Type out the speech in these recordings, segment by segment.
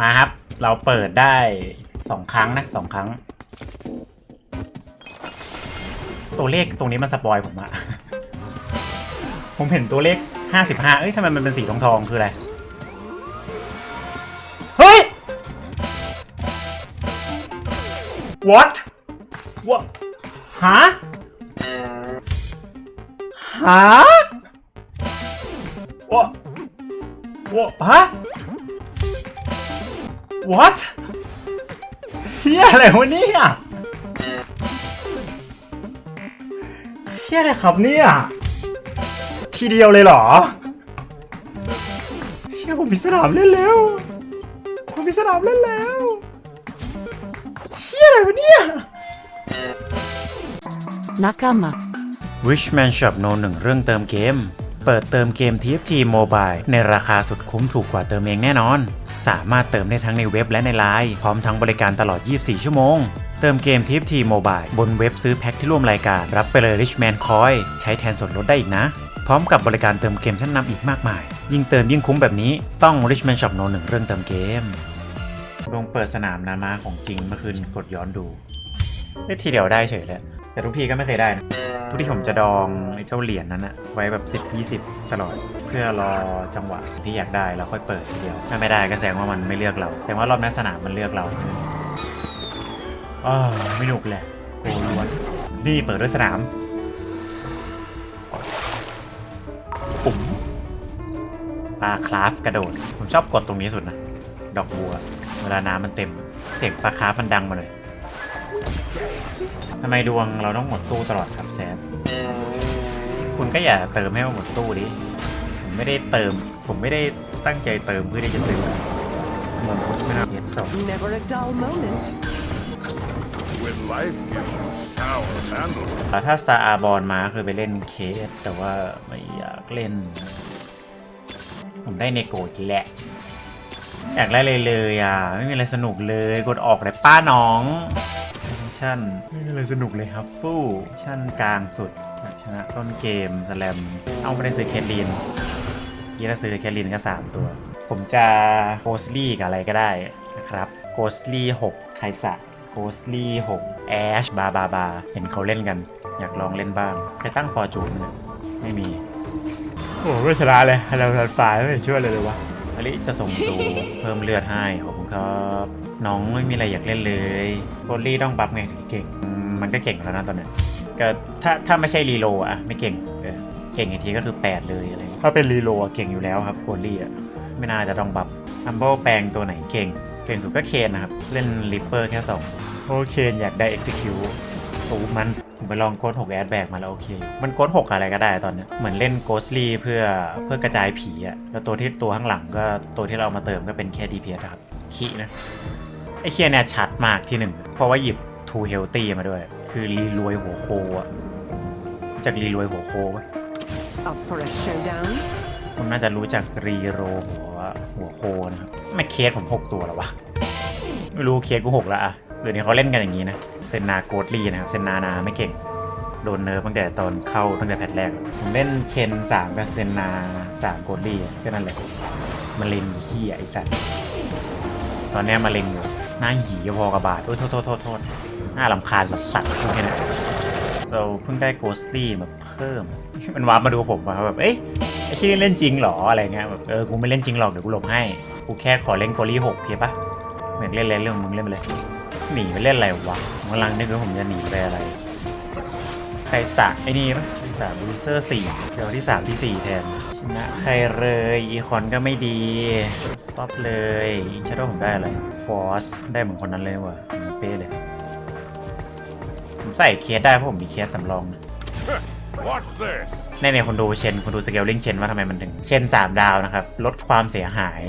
มาครับ เราเปิดได้สองครั้งนะสองครั้ง ตัวเลขตรงนี้มันสปอยผมอะผมเห็นตัวเลขห้าสิบห้าเอ้ยทำไมมันเป็นสีทองทองคืออะไร เฮ้ย what what ฮะฮะวะวะฮะ what เฮียอะไรวะเนี่ยเฮียอะไรครับเนี่ย ทีเดียวเลยเหรอเฮียผมมีสนามเล่นแล้ว ผมมีสนามเล่นแล้วเฮียอะไรวะเนี่ย Nakama. Richman Shop No 1เรื่องเติมเกม เปิดเติมเกม TFT Mobile ในราคาสุดคุ้มถูกกว่าเติมเองแน่นอน สามารถเติมได้ทั้งในเว็บและในไลน์พร้อมทั้งบริการตลอด 24 ชั่วโมง เติมเกม TFT Mobile บนเว็บซื้อแพ็คที่ร่วมรายการ รับไปเลย Richman Coin ใช้แทนส่วนลดได้อีกนะ พร้อมกับบริการเติมเกมชั้นนำอีกมากมาย ยิ่งเติมยิ่งคุ้มแบบนี้ต้อง Richman Shop No 1เรื่องเติมเกมลงเปิดสนามนามาของจริงเมื่อคืนกดย้อนดูเอ้ทีเดียวได้เฉยเลยแต่ทุกทีก็ไม่เคยได้นะ ทุกที่ผมจะดองไอ้เจ้าเหรียญนั้นอะไว้แบบ 10 20 ตลอด เพื่อรอจังหวะที่อยากได้แล้วค่อยเปิดทีเดียว ถ้าไม่ได้ก็แสดงว่ามันไม่เลือกเรา แสดงว่ารอบนี้สนามมันเลือกเราอ๋อไม่หนุกแหละโกล้วนนี่เปิดด้วยสนามปุ่มปลาคราฟกระโดด ผมชอบกดตรงนี้สุดนะ ดอกบัว เวลาน้ำมันเต็ม เสียงปลาคราฟมันดังมาเลย ทำไมดวงเราต้องหมดตู้ตลอดครับแซมคุณก็อย่าเติมให้มันหมดตู้ดิ ผมไม่ได้เติม ผมไม่ได้ตั้งใจเติมเพื่อที่จะซื้อเหมือนผมไม่เอาเย็นต่อ Never a dull moment. When life gives you sour handles, แต่ถ้า Star a r b o r n มาคือไปเล่นเคสแต่ว่าไม่อยากเล่น ผมได้เนโกะจีแหละอยากได้เลยเลยอะ ไม่มีอะไรสนุกเลย กดออกเลยป้าน้อง ชั่นไม่มีอะไรสนุกเลยครับฟู่ชั่นกลางสุดอยากชนะต้นเกมสแลม เอาไม่ได้ซื้อเคทลีนยี่ถ้าซื้อแคทลีนก็ 3 ตัว ผมจะโกสลี่กับอะไรก็ได้นะครับโกสลี่6ไคสะโกสลี่6แอชบาบาบาเห็นเขาเล่นกัน อยากลองเล่นบ้างใครตั้งฟอร์จูนเนี่ยไม่มี โอ้ไม่ชนะเลยเราทันฝ่ายไม่ช่วยเลยเลยวะอลิจะส่งตัวเพิ่มเลือดให้ขอบ ครับ น้องไม่มีอะไรอยากเล่นเลยโคลี่ต้องบัฟไงถึงเก่งอืมมันก็เก่งแล้วนะตอนเนี้ยก็ถ้าถ้าไม่ใช่รีโลอะไม่เก่งเออเก่งอีกทีก็คือ 8 เลยอะไรถ้าเป็นรีโลอะเก่งอยู่แล้วครับโคลี่อะไม่น่าจะต้องบัฟทัมเบิลแปลงตัวไหนเก่ง เก่งสุดก็เคนนะครับ เล่นริปเปอร์แค่สองโอเคนอยากได้ execute โอ้มันผมไปลองโกด6แอดแบกมาแล้วโอเค มันโกด6อะไรก็ได้ตอนเนี้ยเหมือนเล่นโกสลีเพื่อเพื่อกระจายผีอะแล้วตัวที่ตัวข้างหลังก็ตัวที่เราเอามาเติมก็เป็นแค่ DPS อะครับ คีนะ ไอ้เคียเนี่ยชัดมากที่หนึ่ง เพราะว่าหยิบ Too Healthy มาด้วย คือรีรวยหัวโคอะรู้จากรีรวยหัวโคปะ Up for a showdown? คุณน่าจะรู้จักรีโรหัวหัวโคนะครับไม่เคสผม6ตัวแล้ววะ ไม่รู้เคสกูหกละอะเดี๋ยวนี้เขาเล่นกันอย่างนี้นะ เซนนาโกดลีนะครับ เซนนานาไม่เก่ง โดนเนิร์ฟตั้งแต่ตอนเข้าตั้งแต่แพทแรก ผมเล่นเชนสามกับเซนนาสามโกดลีแค่นั้นแหละมาเล่นเฮียไอ้สัส ตอนนี้มาเล็งอยู่หน้าหีพอกระบาดโอ้ยโทษโทษโทษโทษหน้าลำคาญสัสสัสพวกนี้นะเราเพิ่งได้โกสลี่มาเพิ่ม มันวาร์ปมาดูผมว่าแบบ เอ้ยไอ้ที่เล่นจริงหรออะไรเงี้ยแบบเออกูไม่เล่นจริงหรอกเดี๋ยวกูหลบให้ กูแค่ขอเล่นโกลี่หกเพียปะเหมือนเล่นเล่นเรื่องมึงเล่นไปเลยหนีไปเล่นอะไรวะมกำลังนึกว่าผมจะหนีไปอะไร ใครสะไอ้นี่ปะ ใครสะบูเซอร์สี่เดี๋ยวที่สามที่สี่แทนชนะใครเลยอีคอนก็ไม่ดีซอฟเลยอินชาโดผมได้อะไรฟอสได้เหมือนคนนั้นเลยว่ะเหมือนเป้เลย ผมใส่เคสได้เพราะผมมีเคสสำรองนะ watch this. ในในคนดูเชนคนดูสเกลลิงเชนว่าทำไมมันถึง เชน3ดาวนะครับ ลดความเสียหาย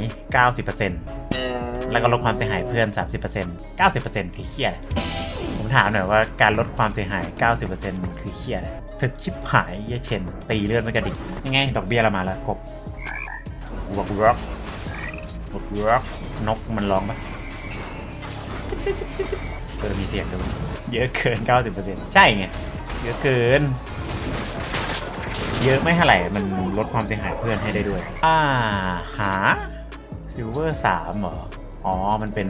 90%แล้วก็ลดความเสียหายเพื่อน 30% 90%คือเฮี้ยอะไรผม ถามหน่อยว่าการลดความเสียหาย 90%คือเฮี้ยอะไรถึกชิบหายเหี้ยเชน ตีเลือดไม่กระดิกยังไงดอกเบี้ยเรามาแล้วกบวกร็อกวกร็อกนกมันร้องปะเออมีเสียงด้วยเยอะเกิน 90%ใช่ไง เยอะเกิน เยอะไม่เท่าไหร่ มันลดความเสียหายเพื่อนให้ได้ด้วย อ่า หาซิลเวอร์สามเหรอ อ๋อ มันเป็น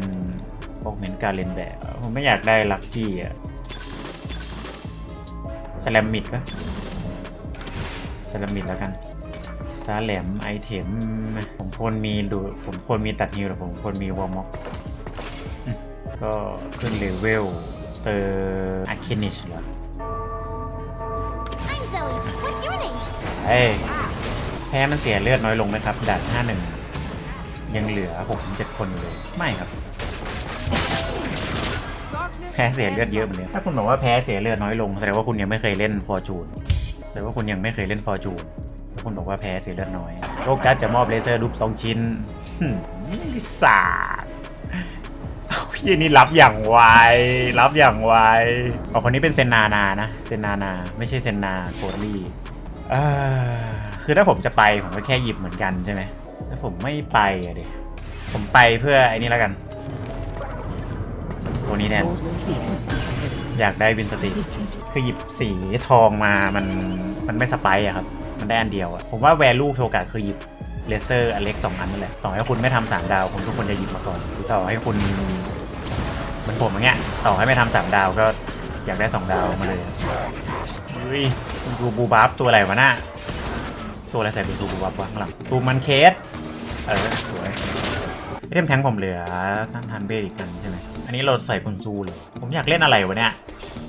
พวกเน้นการเล่นแบบผมไม่อยากได้ลักกี้อะสแลมมิดปะสแลมมิดแล้วกันซาแหลมไอเทม ผมควรมีดูผมควรมีตัดฮิวหรือผมควรมีวอร์ม็อกก็ขึ้นเลเวลเตอร์อาคินิชเหรอ I'm Zoe. What's your name? เอ้ยแพ้มันเสียเลือดน้อยลงไหมครับด่าน51 ยังเหลือ6ถึง7คนอยู่เลย ไม่ครับแพ้เสียเลือดเยอะเหมือนเดิมถ้าคุณบอกว่าแพ้เสียเลือดน้อยลงแสดงว่าคุณยังไม่เคยเล่นฟอร์จูนแสดงว่าคุณยังไม่เคยเล่นฟอร์จูนถ้าคุณบอกว่าแพ้เสียเลือดน้อยโลกัสจะมอบเลเซอร์รูปสองชิ้นหึ่มนี่สาพี่นี่รับอย่างไว รับอย่างไวอ๋อคนนี้เป็นเซนนานานะ เซนนานา ไม่ใช่เซนนาโคดลี่คือถ้าผมจะไปผมก็แค่หยิบเหมือนกันใช่ไหมถ้าผมไม่ไปอะดิผมไปเพื่อไอ้นี่แล้วกัน นี้แทนอยากได้วินสติคือหยิบสีทองมามันมันไม่สไปร์อะครับ มันได้อันเดียวอะผมว่าแวลูโทกะคือหยิบเลเซอร์อันเล็กสองอันนั่นแหละ ต่อให้คุณไม่ทำสามดาวผมทุกคนจะหยิบมาก่อนหรือต่อให้คุณเหมันผมอย่างเงี้ยต่อให้ไม่ทำสามดาวก็อยากได้สองดาวมาเลยอุ้ยคุณซูบูบัฟตัวอะไรวะน่ะตัวอะไรใส่คุณซูบูบัฟวะข้างหลังซูมันเคสเออสวยไอเทมแทงค์ผมเหลือตั้งทันเบสอีกกันใช่ไหม อันนี้เราใส่คุณซูเลยผมอยากเล่นอะไรวะเนี่ย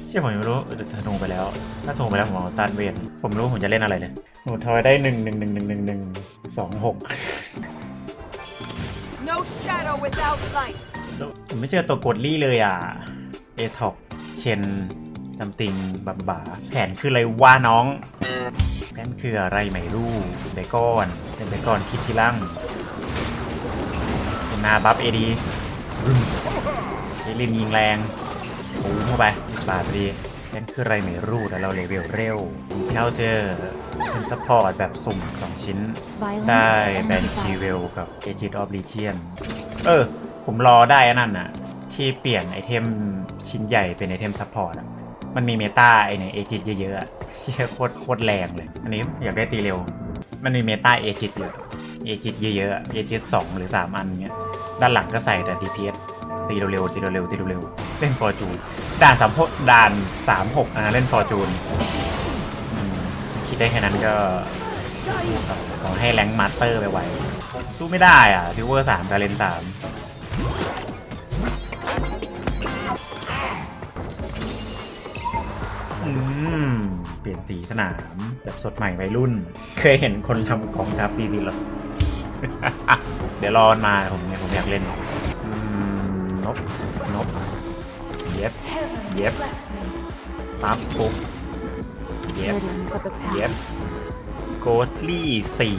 เชื่อผมไม่รู้เออแต่ธนูไปแล้ว ถ้าธนูไปแล้วผมเอาต้านเวทผมรู้ผมจะเล่นอะไรเลยหนูทอยได้หนึ่งหนึ่งหนึ่งหนึ่งหนึ่งหนึ่งสองหก No shadow without light. ผมไม่เจอตัวกดลี่เลยอะเอท็อปเชนตำติงบับบาแผนคืออะไรวะน้องแผนคืออะไรไม่รู้เบคอนเป็นเบคอนคิดทีหลังเป็นนาบัฟเอดีเอ ลินยิงแรงปูเข้าไปบาดพอดีแผนคืออะไรไม่รู้แต่เราเลเวลเร็วเราเจอเป็นซัพพอร์ตแบบสุ่มสองชิ้น ได้แบนคีเวลกับเอจิตออฟลีเจียนเออ ผมรอได้อันนั่นน่ะ ที่เปลี่ยนไอเทมชิ้นใหญ่เป็นไอเทมซัพพอร์ตอะมันมีเมตาไอเนี่ยเอจิตเยอะๆอะเชี่ยโคตรโคตรแรงเลย อันนี้อยากได้ตีเร็ว มันมีเมตาเอจิตเยอะเอจิตเยอะๆอะเอจิตสองหรือสามอันเงี้ยด้านหลังก็ใส่แต่ DPS ตีเร็วๆตีเร็วๆตีเร็วๆเล่นฟอร์จูนด่านสามหกด่านสามหกอะเล่นฟอร์จูนคิดได้แค่นั้นก็ขอให้แรงมาสเตอร์ไปไวสู้ไม่ได้อะซิลเวอร์สามกาเลนสามเปลี่ยนสีสนาม แบบสดใหม่วัยรุ่น เคยเห็นคนทำกองทัพดีดีหรอเดี๋ยวรอมันมาผมเนี่ยผมอยากเล่นอืมน บนบเย็บเย็บปั๊บปุ๊บเย็บเย็บโกดลี่สี่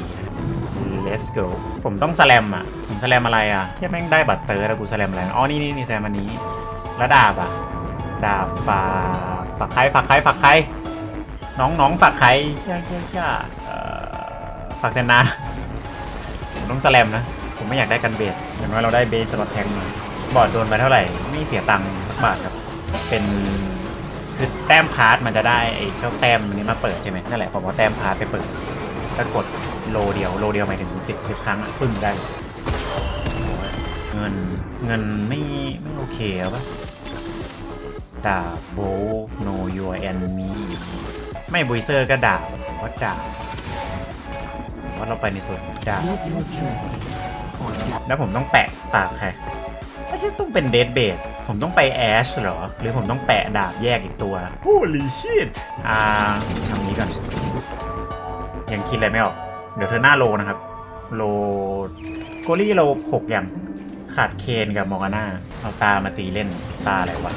let's go ผมต้องสแลมอะ ผมสแลมอะไรอะที่แม่งได้บัตรเตอร์แล้วกูสแลมอะไร อ๋อ นี่นี่นี่แซมอันนี้ แล้วดาบอะ ดาบฝากฝากใครฝากใครฝากใคร น้องน้องฝากใครเช่าเช่าเช่าเอ่อฝากเซนนาผมต้องสแลมนะ ผมไม่อยากได้กันเบสอย่างน้อยเราได้เบสสล็อตแทงมา บอร์ดโดนไปเท่าไหร่ไม่เสียตังค์สักบาทครับ เป็นคือแต้มพาร์ทมันจะได้ไอ้เจ้าแต้มอันนี้มาเปิดใช่ไหมนั่นแหละผมเอาแต้มพาร์ทไปเปิดก็กดโลเดียวโลเดียวหมายถึงสิบสิบครั้งอะปึ้งได้เงินเงินไม่ไม่โอเคอะปะดาบโบ no your enemy ไม่บุยเซอร์ก็ดาบว่าดาบว่าเราไปในส่วนของดาบแล้วผมต้องแปะปากใคร ต้องเป็นเดดเบดผมต้องไปแอชเหรอ หรือผมต้องแปะดาบแยกอีกตัว Holy shit อ่าทำนี้ก่อน ยังคิดอะไรไม่ออก เดี๋ยวเธอหน้าโลนะครับ โลโกลี่โลหกอย่างขาดเคนกับมอร์กาน่าเอาตามาตีเล่นตาอะไรวะ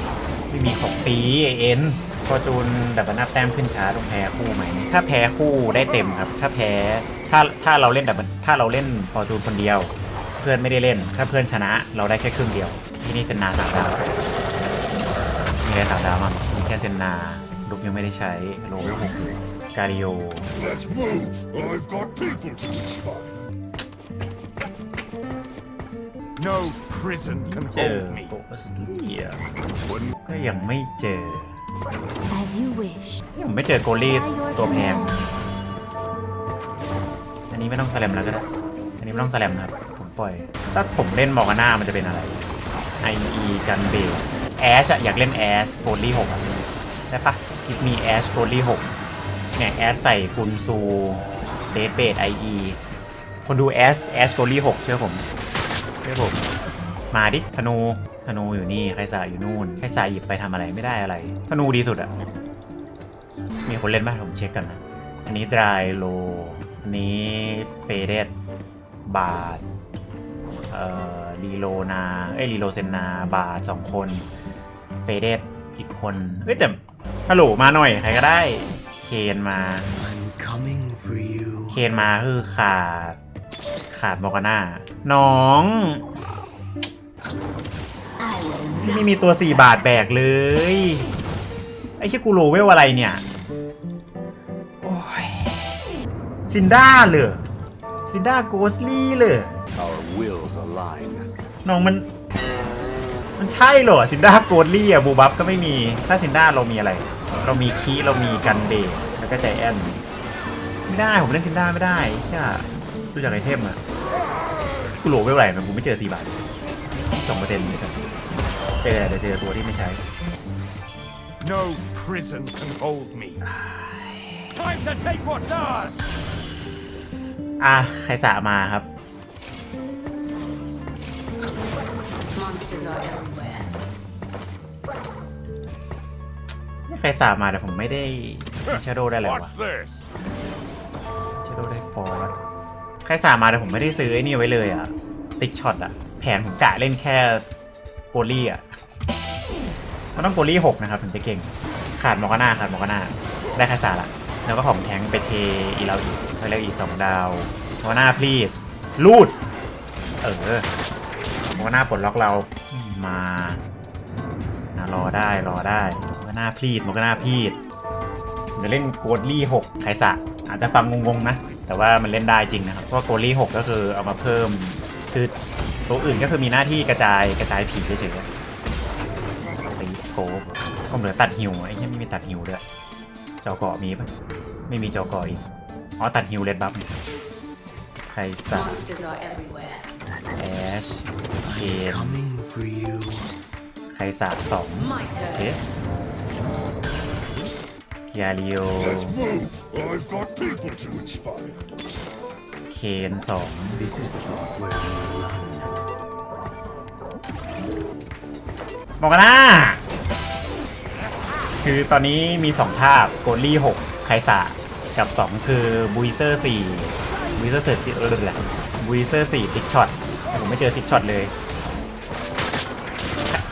ไม่มีของตีไอเอ็นพอจูนดับเบิลนับแต้มขึ้นช้าต้องแพ้คู่ไหม ถ้าแพ้คู่ได้เต็มครับ ถ้าแพ้ถ้าถ้าเราเล่นดับเบิลถ้าเราเล่นพอจูนคนเดียวเพื่อนไม่ได้เล่น ถ้าเพื่อนชนะ เราได้แค่ครึ่งเดียว ที่นี่เซนนาสามดาวมีอะไรสามดาวมั้งมีแค่เซนนาลุกยังไม่ได้ใช้โลเวลหกอยู่การิโอ Let's move. I've got people to inspire. No prison can เจอ hold me. โปสเลีย When ก็ยังไม่เจอ As you wish. ยังไม่เจอโกลี่ตัวแพง อันนี้ไม่ต้องแสลมแล้วก็ได้ อันนี้ไม่ต้องแสลมนะครับผม ปล่อย ถ้าผมเล่นมอร์กาน่ามันจะเป็นอะไร IE กันเบลแอชอะอยากเล่นแอชโกลลี่หกอะได้ปะคิดมีแอชโกลลี่หกเนี่ยแอชใส่กุนซูเดทเบด IE คนดูแอชแอชโกลลี่หกเชื่อผม เชื่อผม มาดิธนูธนูอยู่นี่ใครสาอยู่นู่นใครสาหยิบไปทำอะไรไม่ได้อะไรธนูดีสุดอะมีคนเล่นบ้างผมเช็คกันนะ อันนี้ดรายโลอันนี้เฟเดดบาท เอ่อรีโลนาเอ้ยรีโลเซนนาบาทสองคนเฟเดดอีกคนเอ้ยแต่ฮัลโหลมาหน่อยใครก็ได้เคนมา I'm coming for you. เคนมาคือขาดขาดบอกาน่าน้อง I will พี่ไม่มีตัว4บาทแบกเลย ไอ้เชี่ยกูโรเวลอะไรเนี่ย โอ้ยซินด้าเลยซินด้าโกสลี่เลย Our wills align. น้องมัน มันใช่เหรอซินด้าโกสลี่อะบูบับก็ไม่มี ถ้าซินด้าเรามีอะไร เรามีคีเรามีกันเดย์แล้วก็ใจแอนไม่ได้ผมเล่นซินด้าไม่ได้แค่ดูจากไอเทมอะกูโรเวลอะไรมันกูไม่เจอ4บาทสองเปอร์เซ็นต์เลยครับเจอแต่เจอตัวที่ไม่ใช้ No prison can hold me. Time to take what's ours! อะใครสามาครับ Monsters are everywhere. ใครสามาแต่ผมไม่ได้ชาโดได้อะไรวะ Watch this! ชาโดได้ฟอร์ดใครสามาแต่ผมไม่ได้ซื้อไอ้นี่ไว้เลยอะติ๊กช็อตอะแผนผมกะเล่นแค่โกลี่อะมันต้องโกลี่หกนะครับถึงจะเก่ง ขาดมอร์กาน่าขาดมอร์กาน่าได้แค่สาละแล้วก็ของแทงไปเทอีเราอีกไปแล้วอีกสองดาวมอร์กาน่าพลีสลูด เออ มอร์กาน่าปลดล็อกเรามานะรอได้รอได้มอร์กาน่าพีดมอร์กาน่าพีดเดี๋ยวเล่นโกดลี่หกไคสะอาจจะฟังงงๆนะ แต่ว่ามันเล่นได้จริงนะครับเพราะโกดลี่หกก็คือเอามาเพิ่มคือตัวอื่นก็คือมีหน้าที่กระจายกระจายผีเฉยๆตีโกบผมเหลือตัดฮิวไอ้ที่ไม่มีตัดฮิวด้วยจอเกาะมีปะไม่มีจอเกาะอีกอ๋อตัดฮิวเลดบัฟไคสะ แอชเคน Coming for you. ไคสะสอง My เท turn. สยาริโอ Let's move! I've got people to inspire. เคนสอง This is the part where we run. บอกกันนะคือตอนนี้มี2ภาพโกลลี่6ไคสะกับ2คือบูเซอร์4บูเซอร์เสร็จเออแหละบูเซอร์4ติ๊กช็อตแต่ ผมไม่เจอติ๊กช็อตเลย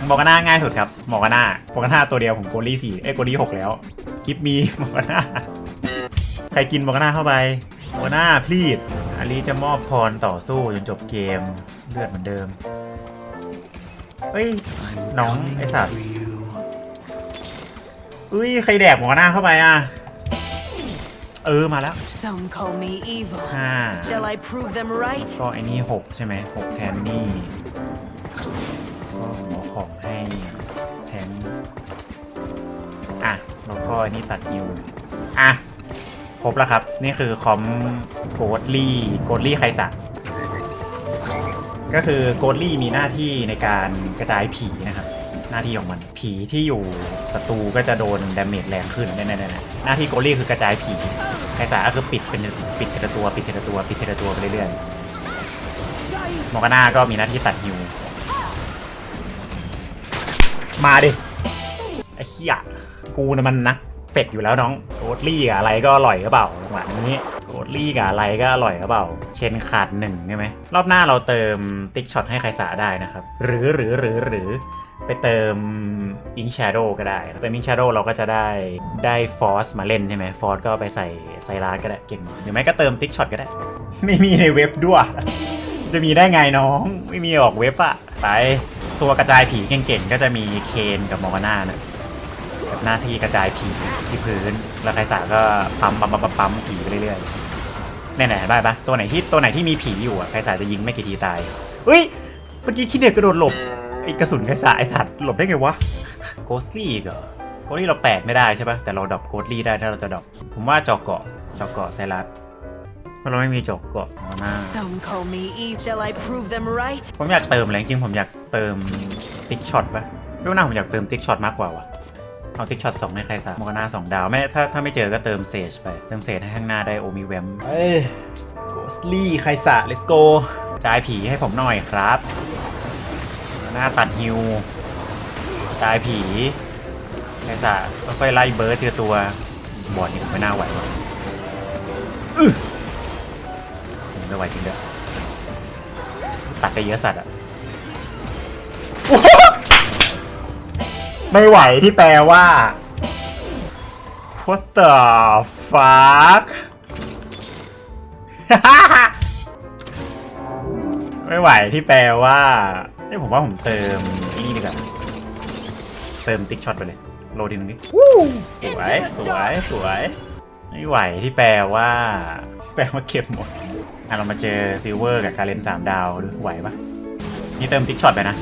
บอกกันหน้าง่ายสุดครับบอกกันหน้าบอกกันหน้าตัวเดียวผมโกลลี่เอ้ยโกลลี่6แล้วกิฟมีบอกกันหน้าใครกินบอกกันหน้าเข้าไปบอกกันหน้าพลีดอาลีจะมอบพรต่อสู้จนจบเกมเลือดเหมือนเดิมเฮ้ย I'm Nóng, coming cái thật. for you. อุ้ยใครแดกหมอหน้าเข้าไปอะ เออมาแล้ว Some call me evil. ห้า Shall I prove them right? ก็ไอ้นี่หกใช่ไหมหกแทนนี่ก็หมอของให้แทนอะแล้วก็ไอ้นี่ตัดนิวอะครบแล้วครับ นี่คือคอมโกดลี่โกดลี่ไคสักก็คือโกดลี่มีหน้าที่ในการกระจายผีนะครับ หน้าที่ของมันผีที่อยู่ศัตรูก็จะโดนดาเมจแรงขึ้นแน่ๆหน้าที่โกดลี่คือกระจายผี ไคสักก็คือปิดเป็นปิดทีละตัว ปิดทีละตัว ปิดทีละตัวไปเรื่อยๆมอกาน่าก็มีหน้าที่ตัดฮิว มาดิ ไอ้เหี้ยกูนะมันนะเฟดอยู่แล้วน้องโรดลี่กับอะไรก็อร่อยก็เปล่าจังหวะนี้โรดลี่กับอะไรก็อร่อยก็เปล่า เชนขาดหนึ่งใช่ไหมรอบหน้าเราเติมติ๊กช็อตให้ใครสาได้นะครับ หรือหรือหรือหรือ ไปเติมอิงชาโดก็ได้ เติมอิงชาโดเราก็จะได้ได้ฟอสมาเล่นใช่ไหมฟอสก็ไปใส่ไซรัสก็ได้เก่งหรือไม่ก็เติมติ๊กช็อตก็ได้ ไม่มีในเว็บด้วย จะมีได้ไงน้อง ไม่มีออกเว็บอะไปตัวกระจายผีเก่งๆ ก็จะมีเคนกับมอร์กาน่านะกับหน้าที่กระจายผีที่พื้น แล้วใครสาก็ปั๊มปั๊มปั๊มปั๊มผีไปเรื่อยๆแน่ๆได้ปะตัวไหนที่ตัวไหนที่มีผีอยู่อะใครสาจะยิงไม่กี่ทีตายเฮ้ยเมื่อกี้คิดเด็กกระโดดหลบ ไอ้กระสุนใครสาไอ้ถัดหลบได้ไงวะโกสลี่เหรอโกสลี่เราแปดไม่ได้ใช่ปะแต่เราดรอปโกสลี่ได้ถ้าเราจะดรอปผมว่าจอเกาะจอเกาะไซรัสเพราะเราไม่มีจบเกาะมอร์นา Some call me Eve. Shall I prove them right? ผมอยากเติมอะไรจริงๆผมอยากเติมติ๊กช็อตปะไม่ว่าหน้าผมอยากเติมติ๊กช็อตมากกว่าวะเอาติ๊กช็อตสองให้ใครสามโมกาน่าสองดาวไม่ถ้าถ้าไม่เจอก็เติมเซจไป เติมเซจให้ข้างหน้าได้โอมิแวมเอ้ยโกสลี่ใครสะ let's go จ่ายผีให้ผมหน่อยครับ หน้าตัดฮิวจ่ายผีใครสะค่อยๆไล่เบิร์ดทีละตัวบอดนี่ผมไม่น่าไหววะอื้อผมไม่ไหวจริงเด้อตัดได้เยอะสัตว์อะไม่ไหวที่แปลว่า What the fuck ไม่ไหวที่แปลว่า เอ้ยผมว่าผมเติมไอ้นี่ดีกว่าเติมติ๊กช็อตไปเลย โลดินงนี้วู้สวยสวยสวยไม่ไหวที่แปลว่า แปลว่าเก็บหมดอะเรามาเจอซิลเวอร์กับการเลนสามดาวดูไหวปะนี่เติมติ๊กช็อตไปนะ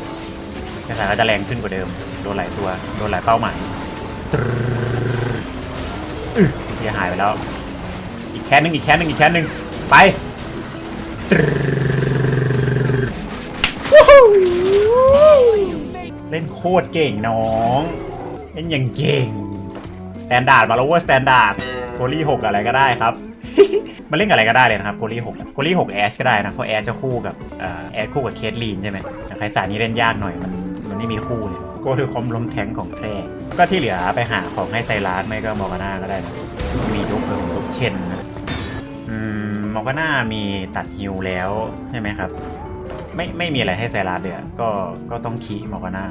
กระแสก็จะแรงขึ้นกว่าเดิม โดนหลายตัว โดนหลายเป้าหมายตรึ๊ดอึเฮียหายไปแล้ว อีกแค่นึงอีกแค่นึงอีกแค่นึงไปตรึ๊ดวู้ฮู้ เล่นโคตรเก่งน้อง เล่นอย่างเก่งสแตนดาร์ดมาแล้วเว่าสแตนดาร์ดโกลี่หกอะไรก็ได้ครับมันเล่นกับอะไรก็ได้เลยนะครับโกลี่หกโกลี่หกแอชก็ได้นะเพราะแอชจะคู่กับแอชคู่กับเคทลีนใช่ไหมแต่ใครสายนี้เล่นยากหน่อยมันมันไม่มีคู่เลยโกคือคอมลมแทงของแท้ก็ที่เหลือไปหาของให้ไซรัสไม่ก็มอร์กาน่าก็ได้นะมียกเพิ่มยกเชนนะอืมมอร์กาน่ามีตัดฮิลแล้วใช่ไหมครับ ไม่ไม่มีอะไรให้ไซรัสเลยอะก็ก็ต้องคีมอร์กาน่า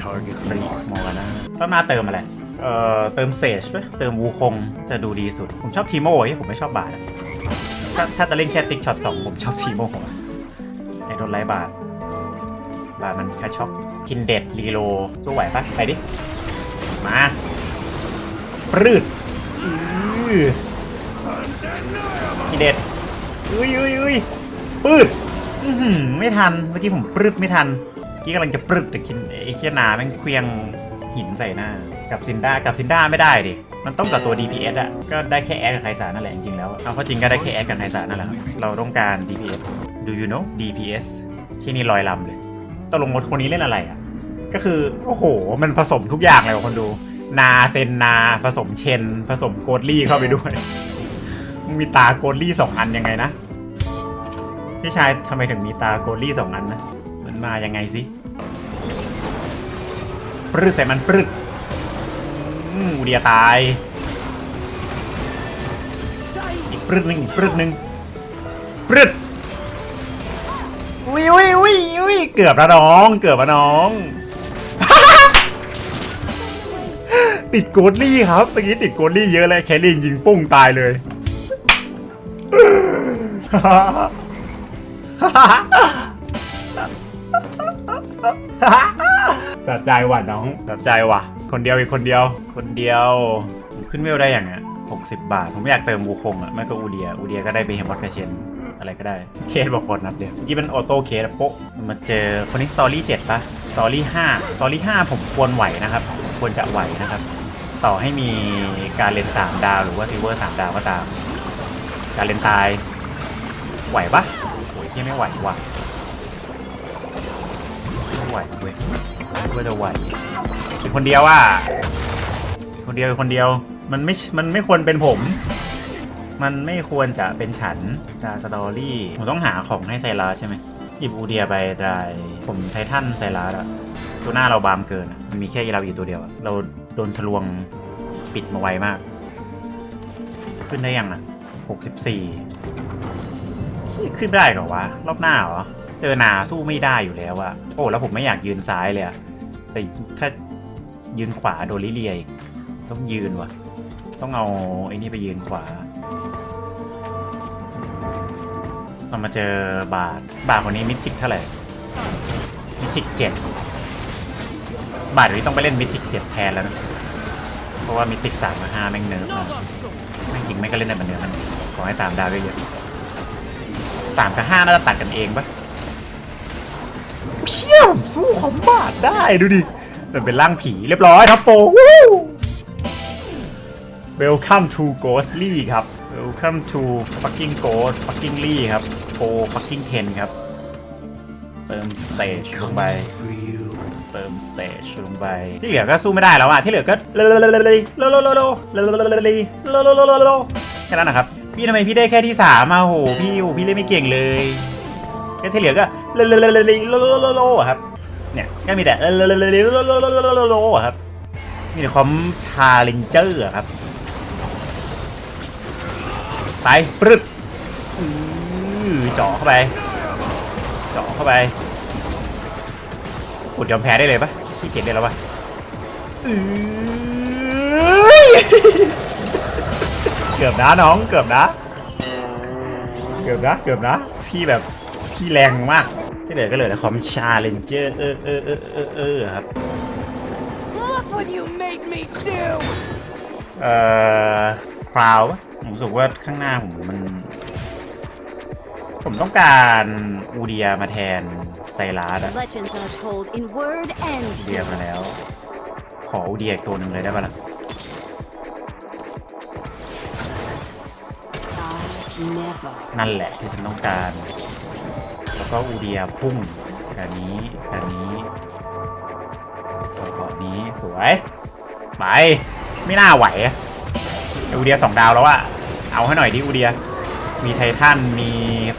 Target ฟรี locked. มอร์กาน่าต้องหน้าเติมอะไร เอ่อ เติมเซจไหมเติมวูคงจะดูดีสุด ผมชอบทีโม่เฮ้ยผมไม่ชอบบาทอะถ้าถ้าจะเล่นแค่ติ๊กช็อตสองผมชอบทีโม่ไอ้โดนไล่บาทบาทมันแค่ช็อกกินเด็ดรีโลสู้ไหวปะไปดิ มาปรืดอื้อกินเด็ดอุ้ยอุ้ยอุ้ย ปืดอื้อหือไม่ทัน เมื่อกี้ผมปรืดไม่ทันเมื่อกี้กำลังจะปรึกแต่กินไอ้เคียนาแม่งเคลียงหินใส่หน้า กับซินด้ากับซินด้าไม่ได้ดิ มันต้องกับตัว DPS อะก็ได้แค่แอดกับไคสารนั่นแหละจริงๆแล้ว เอาเข้าจริงก็ได้แค่แอดกับไคสารนั่นแหละครับเราต้องการ DPS Do you know DPS ที่นี่ลอยลำเลยตกลงคนนี้เล่นอะไรอะก็คือโอ้โห มันผสมทุกอย่างเลยว่ะคนดู นาเซนนาผสมเชน ผสมโกดลี่เข้าไปด้วย มึงมีตาโกดลี่สองอันยังไงนะ พี่ชายทำไมถึงมีตาโกลี่สองอันนะ มันมายังไงสิปรึดใส่มันปรึดอืมอูเดียตาย อีกปรึดหนึ่งอีกปรึดหนึ่งปรึดอุ้ยอุ้ยอุ้ยอุ้ยเกือบล้วน้อง เกือบล้วน้อง ติดโกดลี่ครับเมื่อกี้ติดโกดลี่เยอะเลยแคลรี่ยิงปุ้งตายเลย สะใจว่ะน้องสะใจว่ะ คนเดียวอีกคนเดียว คนเดียวผมขึ้นเวลได้อย่างเงี้ยหกสิบบาท ผมไม่อยากเติมบูคงอะไม่ก็อูเดียอูเดียก็ได้ไปเฮมบอสกาเชนอะไรก็ได้ เคสบอกคนนับเดียวเมื่อกี้เป็นออโต้เคสอะโป๊ะมาเจอคนนี้สตอรี่เจ็ดปะสตอรี่ห้าสตอรี่ห้าผมควรไหวนะครับควรจะไหวนะครับ ต่อให้มีการเลนสามดาวหรือว่าซิเวอร์สามดาวก็ตาม การเลนตายไหวปะ ยังไม่ไหวว่ะไม่ไหวเว้ยว่าจะไหวเป็นคนเดียวอะคนเดียวคนเดียว มันไม่ มันไม่ควรเป็นผม มันไม่ควรจะเป็นฉันดาสตอรี่ ผมต้องหาของให้ไซรัสใช่ไหมหยิบอูเดียไปได้ผมไททันไซรัสอะตัวหน้าเราบามเกิน มันมีแค่เราอีกตัวเดียวเราโดนทะลวงปิดมาไวมาก ขึ้นได้ยังอะหกสิบสี่ ขึ้นได้เหรอวะ รอบหน้าเหรอ เจอหนาสู้ไม่ได้อยู่แล้วอะโอ้ แล้วผมไม่อยากยืนซ้ายเลยอะแต่ถ้ายืนขวาโดนลิเลียอีก ต้องยืนวะต้องเอาไอ้นี่ไปยืนขวาเรามาเจอบาทบาทคนนี้มิติกเท่าไหร่ มิติกเจ็ดบาทนี้ต้องไปเล่นมิติกเจ็ดแทนแล้วนะ เพราะว่ามิติกสามกับห้าแม่งเนิร์ฟมาแม่งจริงไม่งก็เล่นในบันเนิร์ฟมันขอให้สามดาวเยอะ สามกับห้าน่าจะตัดกันเองปะเพี้ยมสู้คอมบาทได้ดูดิมันเป็นร่างผีเรียบร้อยครับโฟวู้ Welcome to Ghostly ครับ Welcome to fucking ghost fucking Lee ครับ Go fucking ten ครับเติม stage ลงไปเติม stage ลงไปที่เหลือก็สู้ไม่ได้แล้วอะที่เหลือก็เลยเลยเลยเลยเลยเลยเลยเลยเลยเลยแค่นั้นนะครับพี่ทำไมพี่ได้แค่ที่สามอะโหพี่โหพี่เล่นไม่เก่งเลยแค่ที่เหลือก็เลยเลยเลยเลยเลยเลครับเนี่ยก็มีแต่เลยเลยเลยเลยเลครับมีแต่คอมชาเลนเจอร์ครับไปปรึดอือเจาะเข้าไปเจาะเข้าไปอุดยอมแพ้ได้เลยปะขี้เกียจได้แล้วปะอื้อ เกือบนะน้องเกือบนะ เกือบนะเกือบนะ พี่แบบพี่แรงมากที่เหลือก็เหลือแต่คอมชาเลนเจอร์เออเออเออเออเออครับ Look what you made me do! เอ่อพราวผมรู้สึกว่าข้างหน้าผมมัน ผมต้องการอูเดียมาแทนไซรัสอะ Legends are told in word and อูเดียมาแล้ว ขออูเดียอีกตัวหนึ่งเลยได้ปะล่ะ นั่นแหละที่ฉันต้องการ แล้วก็อูเดียพุ่งแบบนี้แบบนี้ตัวเกาะนี้สวยไปไม่น่าไหวอูเดียสองดาวแล้วอะเอาให้หน่อยดิอูเดีย มีไททันมี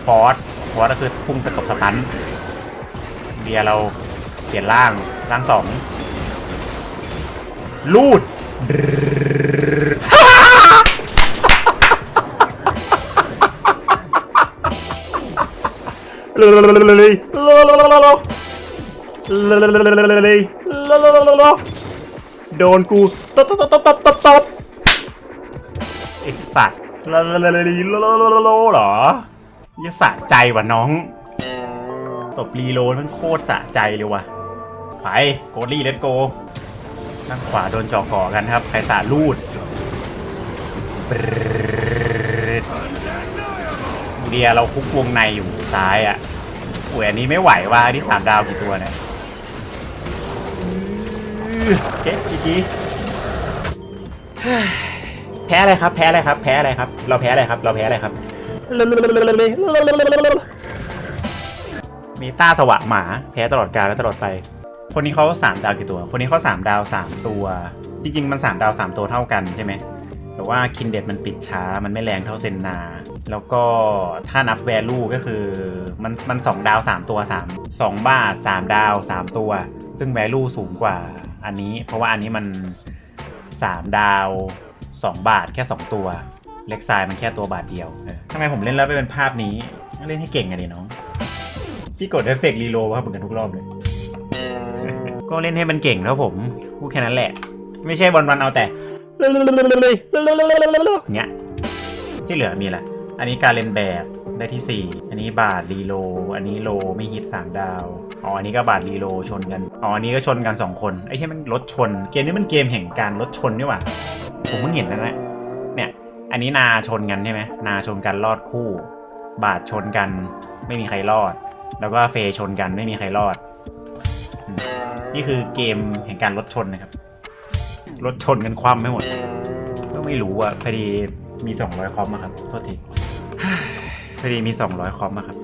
ฟอสฟอสก็คือพุ่งตะกบสตันเดียเราเปลี่ยนร่างร่างสองลูด โดนกูตบตบตบตบตบตบไอ้สัตว์เหรออย่าสะใจว่ะน้อง ตบรีโลมันโคตรสะใจเลยว่ะ ไปโกลี่เลตโกข้างขวาโดนจอก่อกันครับใครสาลูดบรึดเดียเราคุกวงในอยู่ซ้ายอะ โอ้ยอันนี้ไม่ไหวว่ะอันนี่สามดาวกี่ตัวเนี่ยเจ๊จีจีแพ้อะไรครับ แพ้อะไรครับ แพ้อะไรครับ เราแพ้อะไรครับ เราแพ้อะไรครับ มีต้าสวะหมา แพ้ตลอดกาลและตลอดไป คนนี้เขาสามดาวกี่ตัว คนนี้เขาสามดาวสามตัว จริง ๆ มันสามดาวสามตัวเท่ากันใช่ไหม แต่ว่าคินเด็ดมันปิดช้ามันไม่แรงเท่าเซนนา แล้วก็ถ้านับแวลูก็คือมันมันสองดาวสามตัวสามสองบาทสามดาวสามตัว ซึ่งแวลูสูงกว่าอันนี้ เพราะว่าอันนี้มันสามดาวสองบาทแค่สองตัว เล็กไซายมันแค่ตัวบาทเดียวเออทำไมผมเล่นแล้วไปเป็นภาพนี้ เล่นให้เก่งกันดิน้อง พี่กดเอฟเฟกต์รีโลครับเหมือนกันทุกรอบเลย ก็เล่นให้มันเก่งแล้วผมพูดแค่นั้นแหละ ไม่ใช่วันๆเอาแต่ เนี้ยที่เหลือมีอะไรอันนี้การเล่นแบบได้ที่ 4 อันนี้บาทรีโล อันนี้โลไม่ฮิตสามดาว อ๋อ อันนี้ก็บาทรีโลชนกัน อ๋อ อันนี้ก็ชนกัน 2 คน ไอ้ที่มันรถชน เกมนี้มันเกมแห่งการรถชนนี่หว่า ผมเพิ่งเห็นนะเนี่ยเนี่ย อันนี้นาชนกันใช่ไหม นาชนกันรอดคู่ บาทชนกันไม่มีใครรอด แล้วก็เฟย์ชนกันไม่มีใครรอด นี่คือเกมแห่งการรถชนนะครับ รถชนกันคว่ำไม่หมด ก็ไม่รู้อะพอดีมี 200 คอมอะครับ โทษที พอดีมี 200 คอมอะครับ